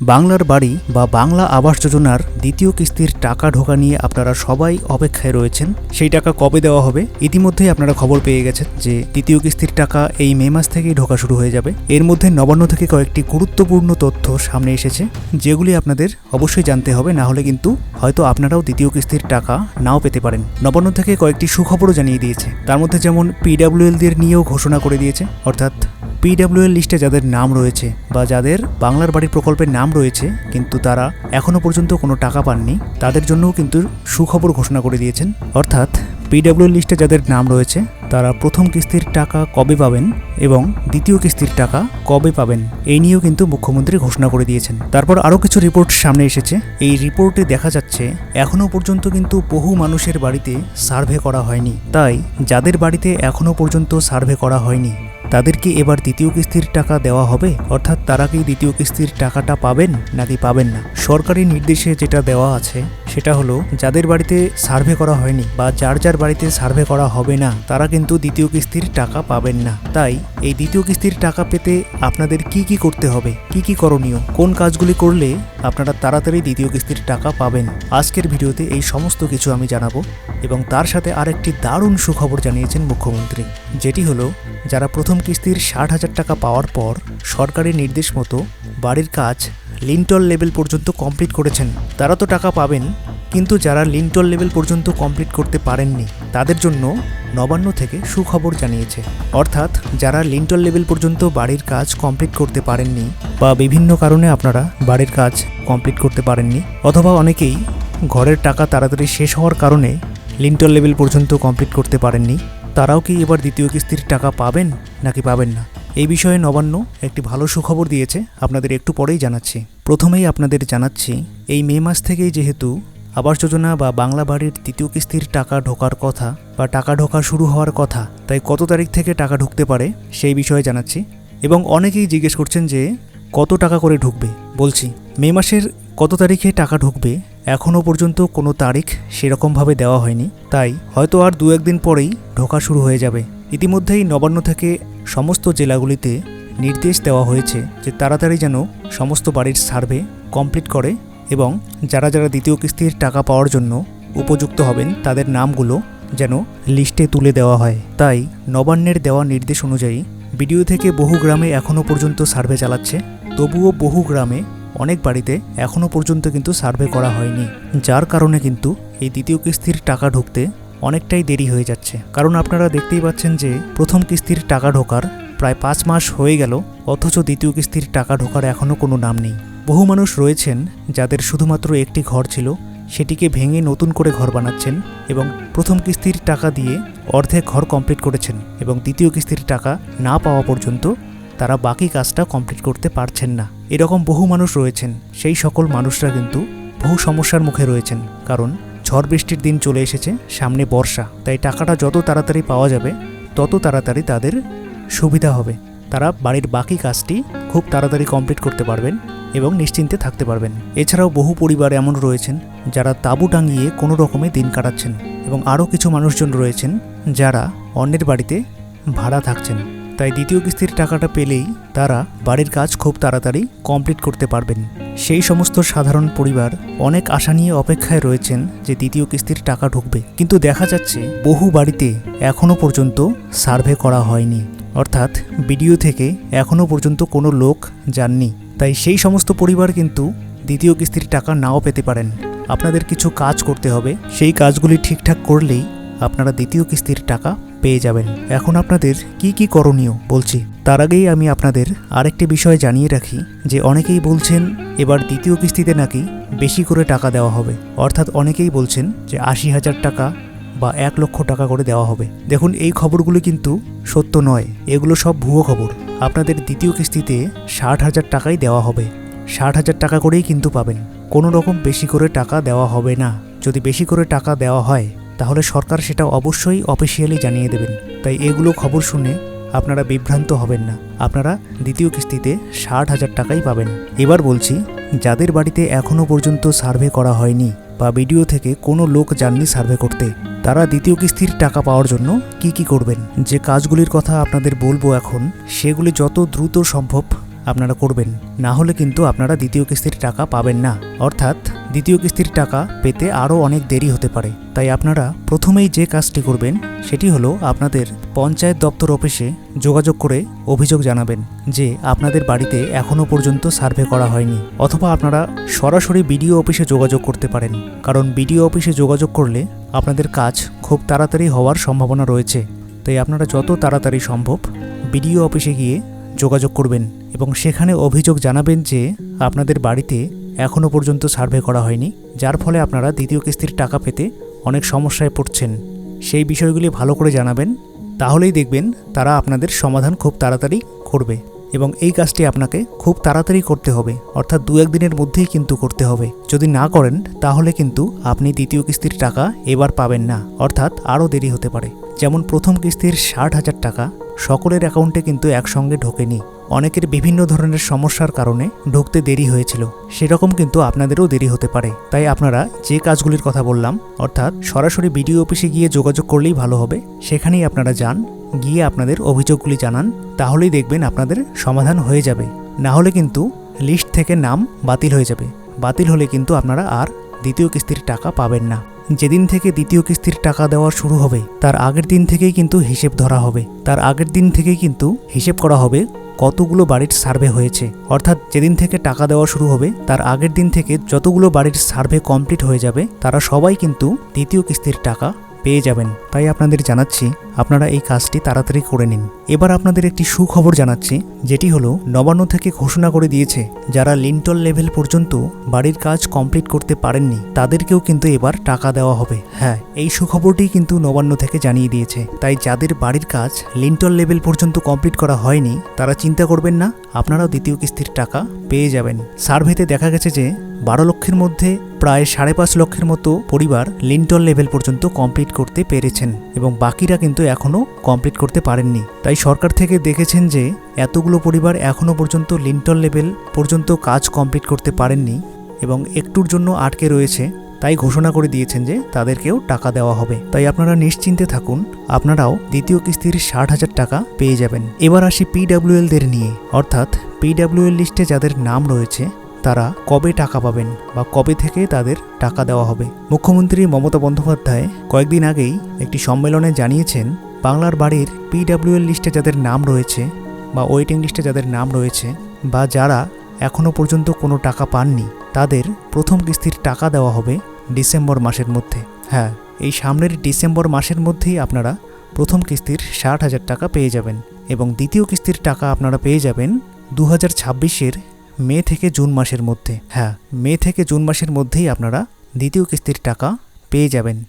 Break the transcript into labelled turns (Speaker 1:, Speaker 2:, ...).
Speaker 1: বাংলার বাড়ি বা বাংলা আবাস যোজনার দ্বিতীয় কিস্তির টাকা ঢোকা নিয়ে আপনারা সবাই অপেক্ষায় রয়েছেন। সেই টাকা কবে দেওয়া হবে? ইতিমধ্যেই আপনারা খবর পেয়ে গেছেন যে দ্বিতীয় কিস্তির টাকা এই মে মাস থেকেই ঢোকা শুরু হয়ে যাবে। এর মধ্যে নবান্ন থেকে কয়েকটি গুরুত্বপূর্ণ তথ্য সামনে এসেছে, যেগুলি আপনাদের অবশ্যই জানতে হবে, না হলে কিন্তু হয়তো আপনারাও দ্বিতীয় কিস্তির টাকা নাও পেতে পারেন। নবান্ন থেকে কয়েকটি সুখবরও জানিয়ে দিয়েছে। তার মধ্যে যেমন পিডাব্লিউএলদের নিয়েও ঘোষণা করে দিয়েছে, অর্থাৎ পিডাব্লিউএল লিস্টে যাদের নাম রয়েছে বা যাদের বাংলার বাড়ির প্রকল্পের নাম রয়েছে, কিন্তু তারা এখনও পর্যন্ত কোনো টাকা পাননি, তাদের জন্যও কিন্তু সুখবর ঘোষণা করে দিয়েছেন। অর্থাৎ পিডাব্লিউএল লিস্টে যাদের নাম রয়েছে, তারা প্রথম কিস্তির টাকা কবে পাবেন এবং দ্বিতীয় কিস্তির টাকা কবে পাবেন, এই নিয়েও কিন্তু মুখ্যমন্ত্রী ঘোষণা করে দিয়েছেন। তারপর আরও কিছু রিপোর্ট সামনে এসেছে। এই রিপোর্টে দেখা যাচ্ছে এখনও পর্যন্ত কিন্তু বহু মানুষের বাড়িতে সার্ভে করা হয়নি। তাই যাদের বাড়িতে এখনও পর্যন্ত সার্ভে করা হয়নি তাদেরকে এবার দ্বিতীয় কিস্তির টাকা দেওয়া হবে? অর্থাৎ তারা কি দ্বিতীয় কিস্তির টাকাটা পাবেন নাকি পাবেন না? সরকারি নির্দেশে যেটা দেওয়া আছে, সেটা হলো যাদের বাড়িতে সার্ভে করা হয়নি বা যার যার বাড়িতে সার্ভে করা হবে না, তারা কিন্তু দ্বিতীয় কিস্তির টাকা পাবেন না। তাই এই দ্বিতীয় কিস্তির টাকা পেতে আপনাদের কি কি করতে হবে? কি কি করণীয়? কোন কাজগুলি করলে আপনারা তাড়াতাড়ি দ্বিতীয় কিস্তির টাকা পাবেন? আজকের ভিডিওতে এই সমস্ত কিছু আমি জানাব এবং তার সাথে আরেকটি দারুণ সুখবর জানিয়েছেন মুখ্যমন্ত্রী, যেটি হলো যারা প্রথম কিস্তির ষাট হাজার টাকা পাওয়ার পর সরকারি নির্দেশ মতো বাড়ির কাজ লিন্টল লেভেল পর্যন্ত কমপ্লিট করেছেন, তারা তো টাকা পাবেন, কিন্তু যারা লিন্টল লেভেল পর্যন্ত কমপ্লিট করতে পারেননি, তাদের জন্য নবান্ন থেকে সুখবর জানিয়েছে। অর্থাৎ যারা লিন্টল লেভেল পর্যন্ত বাড়ির কাজ কমপ্লিট করতে পারেননি বা বিভিন্ন কারণে আপনারা বাড়ির কাজ কমপ্লিট করতে পারেননি, অথবা অনেকেই ঘরের টাকা তাড়াতাড়ি শেষ হওয়ার কারণে লিন্টল লেভেল পর্যন্ত কমপ্লিট করতে পারেননি তারাও কি এবার দ্বিতীয় কিস্তির টাকা পাবেন নাকি পাবেন না? এই বিষয়ে নবান্ন একটি ভালো সুখবর দিয়েছে, আপনাদের একটু পরেই জানাচ্ছি। প্রথমেই আপনাদের জানাচ্ছি, এই মে মাস থেকেই যেহেতু আবাস যোজনা বা বাংলা বাড়ির দ্বিতীয় কিস্তির টাকা ঢোকার কথা বা টাকা ঢোকা শুরু হওয়ার কথা, তাই কত তারিখ থেকে টাকা ঢুকতে পারে সেই বিষয়ে জানাচ্ছি। এবং অনেকেই জিজ্ঞেস করছেন যে, কত টাকা করে ঢুকবে? বলছি, মে মাসের কত তারিখে টাকা ঢুকবে এখনও পর্যন্ত কোনো তারিখ সেরকমভাবে দেওয়া হয়নি। তাই হয়তো আর দু একদিন পরেই ঢোকা শুরু হয়ে যাবে। ইতিমধ্যেই নবান্ন থেকে সমস্ত জেলাগুলিতে নির্দেশ দেওয়া হয়েছে যে তাড়াতাড়ি যেন সমস্ত বাড়ির সার্ভে কমপ্লিট করে এবং যারা যারা দ্বিতীয় কিস্তির টাকা পাওয়ার জন্য উপযুক্ত হবেন তাদের নামগুলো যেন লিস্টে তুলে দেওয়া হয়। তাই নবান্নের দেওয়া নির্দেশ অনুযায়ী বিডিও থেকে বহু গ্রামে এখনও পর্যন্ত সার্ভে চালাচ্ছে। তবুও বহু গ্রামে অনেক বাড়িতে এখনও পর্যন্ত কিন্তু সার্ভে করা হয়নি, যার কারণে কিন্তু এই দ্বিতীয় কিস্তির টাকা ঢুকতে অনেকটাই দেরি হয়ে যাচ্ছে। কারণ আপনারা দেখতেই পাচ্ছেন যে প্রথম কিস্তির টাকা ঢোকার প্রায় পাঁচ মাস হয়ে গেল, অথচ দ্বিতীয় কিস্তির টাকা ঢোকার এখনও কোনো নাম নেই। বহু মানুষ রয়েছেন যাদের শুধুমাত্র একটি ঘর ছিল, সেটিকে ভেঙে নতুন করে ঘর বানাচ্ছেন এবং প্রথম কিস্তির টাকা দিয়ে অর্ধেক ঘর কমপ্লিট করেছেন এবং দ্বিতীয় কিস্তির টাকা না পাওয়া পর্যন্ত তারা বাকি কাজটা কমপ্লিট করতে পারছেন না। এরকম বহু মানুষ রয়েছেন, সেই সকল মানুষরা কিন্তু বহু সমস্যার মুখে রয়েছেন। কারণ ঝড় বৃষ্টির দিন চলে এসেছে, সামনে বর্ষা, তাই টাকাটা যত তাড়াতাড়ি পাওয়া যাবে, তত তাড়াতাড়ি তাদের সুবিধা হবে। তারা বাড়ির বাকি কাজটি খুব তাড়াতাড়ি কমপ্লিট করতে পারবেন এবং নিশ্চিন্তে থাকতে পারবেন। এছাড়াও বহু পরিবার এমন রয়েছেন, যারা তাঁবু টাঙিয়ে কোনো রকমে দিন কাটাচ্ছেন এবং আরও কিছু মানুষজন রয়েছেন, যারা অন্যের বাড়িতে ভাড়া থাকছেন। তাই দ্বিতীয় কিস্তির টাকাটা পেলেই তারা বাড়ির কাজ খুব তাড়াতাড়ি কমপ্লিট করতে পারবেন। সেই সমস্ত সাধারণ পরিবার অনেক আশা নিয়ে অপেক্ষায় রয়েছেন যে দ্বিতীয় কিস্তির টাকা ঢুকবে। কিন্তু দেখা যাচ্ছে বহু বাড়িতে এখনও পর্যন্ত সার্ভে করা হয়নি। অর্থাৎ বিডিও থেকে এখনও পর্যন্ত কোনো লোক যাননি। তাই সেই সমস্ত পরিবার কিন্তু দ্বিতীয় কিস্তির টাকা নাও পেতে পারেন। আপনাদের কিছু কাজ করতে হবে। সেই কাজগুলি ঠিকঠাক করলেই আপনারা দ্বিতীয় কিস্তির টাকা পেয়ে যাবেন। এখন আপনাদের কি কি করণীয় বলছি। তার আগেই আমি আপনাদের আরেকটি বিষয় জানিয়ে রাখি যে অনেকেই বলছেন এবার দ্বিতীয় কিস্তিতে নাকি বেশি করে টাকা দেওয়া হবে। অর্থাৎ অনেকেই বলছেন যে আশি হাজার টাকা বা এক লক্ষ টাকা করে দেওয়া হবে। দেখুন, এই খবরগুলি কিন্তু সত্য নয়। এগুলো সব ভুয়ো খবর। আপনাদের দ্বিতীয় কিস্তিতে ষাট হাজার টাকাই দেওয়া হবে। ষাট হাজার টাকা করেই কিন্তু পাবেন। কোনো রকম বেশি করে টাকা দেওয়া হবে না। যদি বেশি করে টাকা দেওয়া হয় তাহলে সরকার সেটা অবশ্যই অফিসিয়ালি জানিয়ে দেবেন। তাই এগুলো খবর শুনে আপনারা বিভ্রান্ত হবেন না। আপনারা দ্বিতীয় কিস্তিতে ষাট হাজার টাকাই পাবেন। এবার বলছি, যাদের বাড়িতে এখনও পর্যন্ত সার্ভে করা হয়নি বা ভিডিও থেকে কোনো লোক যাননি সার্ভে করতে, তারা দ্বিতীয় কিস্তির টাকা পাওয়ার জন্য কি কি করবেন? যে কাজগুলির কথা আপনাদের বলব এখন, সেগুলি যত দ্রুত সম্ভব আপনারা করবেন। না হলে কিন্তু আপনারা দ্বিতীয় কিস্তির টাকা পাবেন না। অর্থাৎ দ্বিতীয় কিস্তির টাকা পেতে আরও অনেক দেরি হতে পারে। তাই আপনারা প্রথমেই যে কাজটি করবেন, সেটি হলো আপনাদের পঞ্চায়েত দপ্তর অফিসে যোগাযোগ করে অভিযোগ জানাবেন যে আপনাদের বাড়িতে এখনও পর্যন্ত সার্ভে করা হয়নি, অথবা আপনারা সরাসরি বিডিও অফিসে যোগাযোগ করতে পারেন। কারণ বিডিও অফিসে যোগাযোগ করলে আপনাদের কাজ খুব তাড়াতাড়ি হওয়ার সম্ভাবনা রয়েছে। তাই আপনারা যত তাড়াতাড়ি সম্ভব বিডিও অফিসে গিয়ে যোগাযোগ করবেন এবং সেখানে অভিযোগ জানাবেন যে আপনাদের বাড়িতে এখনও পর্যন্ত সার্ভে করা হয়নি, যার ফলে আপনারা দ্বিতীয় কিস্তির টাকা পেতে অনেক সমস্যায় পড়ছেন। সেই বিষয়গুলি ভালো করে জানাবেন, তাহলেই দেখবেন তারা আপনাদের সমাধান খুব তাড়াতাড়ি করবে এবং এই কাজটি আপনাকে খুব তাড়াতাড়ি করতে হবে, অর্থাৎ দু একদিনের মধ্যেই কিন্তু করতে হবে। যদি না করেন, তাহলে কিন্তু আপনি দ্বিতীয় কিস্তির টাকা এবার পাবেন না, অর্থাৎ আরও দেরি হতে পারে। যেমন প্রথম কিস্তির ষাট হাজার টাকা সকলের অ্যাকাউন্টে কিন্তু একসঙ্গে ঢোকেনি। অনেকের বিভিন্ন ধরনের সমস্যার কারণে ঢুকতে দেরি হয়েছিল। সেরকম কিন্তু আপনাদেরও দেরি হতে পারে। তাই আপনারা যে কাজগুলির কথা বললাম, অর্থাৎ সরাসরি বিডিও অফিসে গিয়ে যোগাযোগ করলেই ভালো হবে। সেখানেই আপনারা যান, গিয়ে আপনাদের অভিযোগগুলি জানান, তাহলেই দেখবেন আপনাদের সমাধান হয়ে যাবে। না হলে কিন্তু লিস্ট থেকে নাম বাতিল হয়ে যাবে। বাতিল হলে কিন্তু আপনারা আর দ্বিতীয় কিস্তির টাকা পাবেন না। যেদিন থেকে দ্বিতীয় কিস্তির টাকা দেওয়া শুরু হবে, তার আগের দিন থেকেই কিন্তু হিসেব ধরা হবে। তার আগের দিন থেকেই কিন্তু হিসেব করা হবে কতগুলো বাড়ির সার্ভে হয়েছে। অর্থাৎ যেদিন থেকে টাকা দেওয়া শুরু হবে, তার আগের দিন থেকে যতগুলো বাড়ির সার্ভে কমপ্লিট হয়ে যাবে, তারা সবাই কিন্তু দ্বিতীয় কিস্তির টাকা পেয়ে যাবেন। তাই আপনাদের জানাচ্ছি আপনারা এই কাজটি তাড়াতাড়ি করে নিন। এবার আপনাদের একটি সুখবর জানাচ্ছি, যেটি হলো, নবান্ন থেকে ঘোষণা করে দিয়েছে, যারা লিন্টল লেভেল পর্যন্ত বাড়ির কাজ কমপ্লিট করতে পারেননি, তাদেরকেও কিন্তু এবার টাকা দেওয়া হবে। হ্যাঁ এই সুখবরটি কিন্তু নবান্ন থেকে জানিয়ে দিয়েছে। তাই যাদের বাড়ির কাজ লিন্টল লেভেল পর্যন্ত কমপ্লিট করা হয়নি, তারা চিন্তা করবেন না, আপনারাও দ্বিতীয় কিস্তির টাকা পেয়ে যাবেন। সার্ভেতে দেখা গেছে যে, বারো লক্ষের মধ্যে প্রায় সাড়ে পাঁচ লক্ষের মতো পরিবার লিন্টল লেভেল পর্যন্ত কমপ্লিট করতে পেরেছেন, এবং বাকিরা কিন্তু এখনও কমপ্লিট করতে পারেননি। তাই সরকার থেকে দেখেছেন যে, এতগুলো পরিবার এখনও পর্যন্ত লিন্টল লেভেল পর্যন্ত কাজ কমপ্লিট করতে পারেননি এবং একটুর জন্য আটকে রয়েছে। তাই ঘোষণা করে দিয়েছেন যে, তাদেরকেও টাকা দেওয়া হবে। তাই আপনারা নিশ্চিন্তে থাকুন, আপনারাও দ্বিতীয় কিস্তির ষাট হাজার টাকা পেয়ে যাবেন। এবার আসি পিডাব্লিউএলদের নিয়ে। অর্থাৎ পিডাব্লিউএল লিস্টে যাদের নাম রয়েছে তারা কবে টাকা পাবেন বা কবে থেকে তাদের টাকা দেওয়া হবে? মুখ্যমন্ত্রী মমতা বন্দ্যোপাধ্যায় কয়েকদিন আগেই একটি সম্মেলনে জানিয়েছেন, বাংলার বাড়ির পিডাব্লিউএল লিস্টে যাদের নাম রয়েছে বা ওয়েটিং লিস্টে যাদের নাম রয়েছে বা যারা এখনও পর্যন্ত কোনো টাকা পাননি, তাদের প্রথম কিস্তির টাকা দেওয়া হবে ডিসেম্বর মাসের মধ্যে। হ্যাঁ এই সামনের ডিসেম্বর মাসের মধ্যেই আপনারা প্রথম কিস্তির ষাট হাজার টাকা পেয়ে যাবেন এবং দ্বিতীয় কিস্তির টাকা আপনারা পেয়ে যাবেন দু হাজার ছাব্বিশের মে থেকে জুন মাসের মধ্যে। হ্যাঁ মে থেকে জুন মাসের মধ্যেই আপনারা দ্বিতীয় কিস্তির টাকা পেয়ে যাবেন।